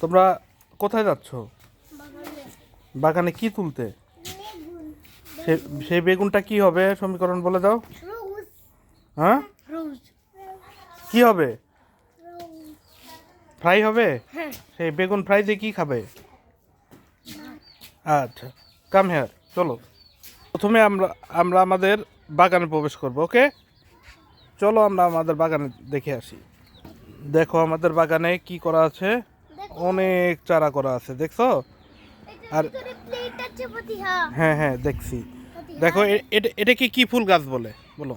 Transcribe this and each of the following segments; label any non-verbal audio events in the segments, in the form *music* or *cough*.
তোমরা কোথায় যাচ্ছ? বাগানে কি তুলতে? সে- সেই বেগুনটা কি হবে? সমীকরণ বলে দাও। হ্যাঁ? কি হবে? ফ্রাই হবে? হ্যাঁ। সেই বেগুন ফ্রাই দিয়ে কি খাবে? আচ্ছা কাম হেয়ার চলো। প্রথমে আমরা আমরা আমাদের বাগানে প্রবেশ করব ওকে? চলো আমরা আমাদের বাগানে দেখে আসি। দেখো আমাদের বাগানে কি করা আছে? অনেক চারা করা আছে দেখছ? আর হ্যাঁ হ্যাঁ দেখছি। দেখো এটা এটাকে কি ফুল গাছ বলে? বলো।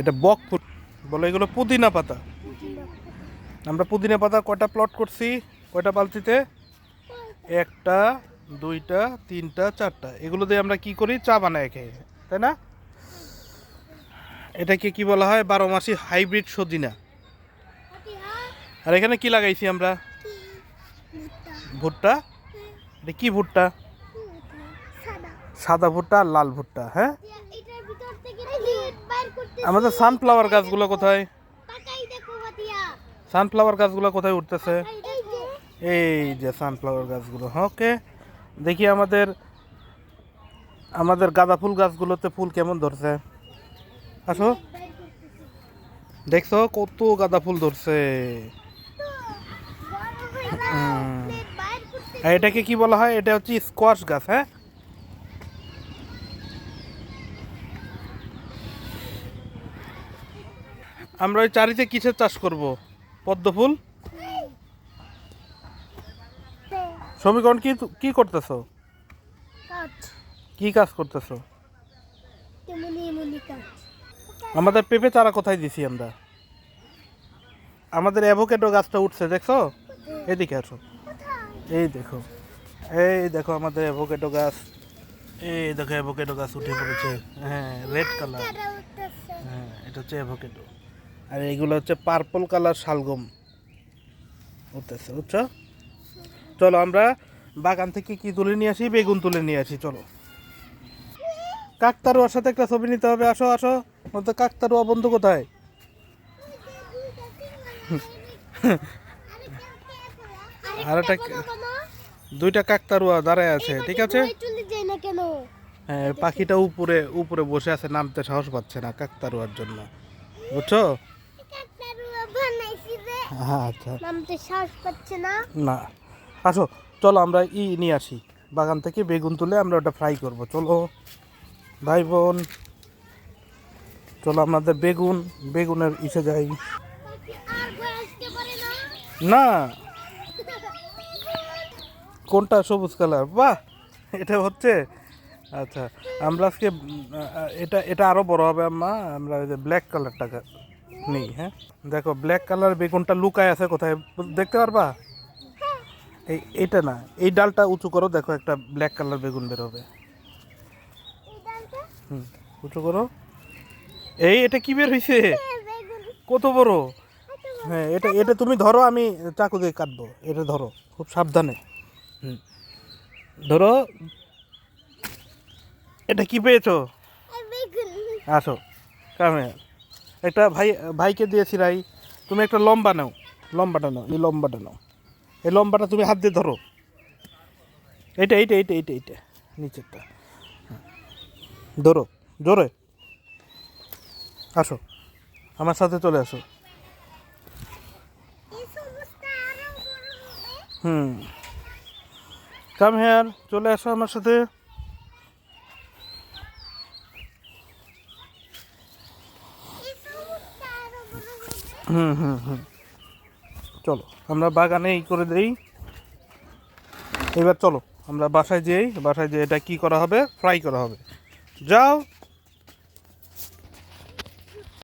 এটা বক ফুল। বলো এগুলো পুদিনা পাতা। আমরা পুদিনা পাতা কয়টা প্লট করছি? কয়টা বালতিতে? একটা দুইটা তিনটা চারটা। এগুলো দিয়ে আমরা কি করি? চা বানায় খেয়ে তাই না? এটাকে কি বলা হয়? বারো মাসি হাইব্রিড সজিনা। আর এখানে কি লাগাইছি আমরা? ভুট্টা? কি ভুট্টা? সাদা ভুট্টা আর লাল ভুট্টা হ্যাঁ? আমাদের সানফ্লাওয়ার গাছগুলো কোথায়? সানফ্লাওয়ার গাছগুলো কোথায় উঠতেছে? এই যে সানফ্লাওয়ার গাছগুলো ওকে দেখি আমাদের আমাদের গাঁদা ফুল গাছগুলোতে ফুল কেমন ধরছে? আসো। দেখছ কত গাঁদা ফুল ধরছে হুম। প্লেট বাইর করতে আর এটাকে কি বলা হয়? এটা হচ্ছে স্কোয়াশ গাছ হ্যাঁ? আমরা ওই চারিতে কিসের চাষ করব? পদ্ম ফুল? সমীকরণ কি কি করতেছো? কি কাজ করতেছো? আমাদের পেঁপে চারা কোথায় দিছি আমরা? আমাদের অ্যাভোকেডো গাছটা উঠছে দেখছ? এদিকে আসো। এই দেখো এই দেখো আমাদের অ্যাভোকেডো গাছ। এই দেখো অ্যাভোকেডো গাছ উঠে পড়েছে। হ্যাঁ রেড কালার হ্যাঁ এটা হচ্ছে অ্যাভোকেডো আর এইগুলো হচ্ছে পার্পল কালার শালগম। উঠতেছে বুঝছ? চলো আমরা বাগান থেকে কি তুলে নিয়ে আসি? বেগুন তুলে নিয়ে আসি চলো। কাকতারুয়ার সাথে একটা ছবি নিতে হবে। আসো আসো। বলতে কাকতারুয়া বন্ধু কোথায়? *laughs* আর একটা দুইটা কাকতারুয়া দাঁড়ায় আছে ঠিক আছে? হ্যাঁ পাখিটা উপরে উপরে বসে আছে নামতে সাহস পাচ্ছে না কাকতারুয়ার জন্য। বুঝছ? হ্যাঁ আচ্ছা। নামতে শ্বাস পাচ্ছে না। না। আসো চলো আমরা ই নিয়ে আসি। বাগান থেকে বেগুন তুলে আমরা ওটা ফ্রাই করব। চলো। ভাই বোন। চলো আমাদের বেগুন বেগুনের ইসে যাই। না। কোনটা সবুজ কালার? বাহ! এটা হচ্ছে আচ্ছা আমরা আজকে এটা এটা আরও বড় হবে আম্মা আমরা ওই যে ব্ল্যাক কালারটা নেই হ্যাঁ? দেখো ব্ল্যাক কালার বেগুনটা লুকায় আছে কোথায়? দেখতে পারবা? এই এটা না এই ডালটা উঁচু করো দেখো একটা ব্ল্যাক কালার বেগুন বেরোবে হুম উঁচু করো। এই এটা কি বের হয়েছে কত বড়? হ্যাঁ এটা এটা তুমি ধরো আমি চাকু দিয়ে কাটবো এটা ধরো খুব সাবধানে। ধরো, এটা কি পেয়েছ? আসো, কামে। একটা ভাই, ভাইকে দিয়েছি রাই তুমি একটা লম্বা নাও, লম্বাটা নাও, এই লম্বাটা নাও। এই লম্বাটা তুমি হাত দিয়ে ধরো। এইটা এইটা এইটা এইটা এইটা, নিচেরটা। ধরো, জোরে। আসো, আমার সাথে চলে আসো। হুম। কাম হেয়ার চলে আসো আমার সাথে। হুম হুম হুম। চলো, আমরা বাগানে এই করে দেই। এবার চলো, আমরা বাসায় যেই, বাসায় যেয়ে এটা কি করা হবে? ফ্রাই করা হবে। যাও।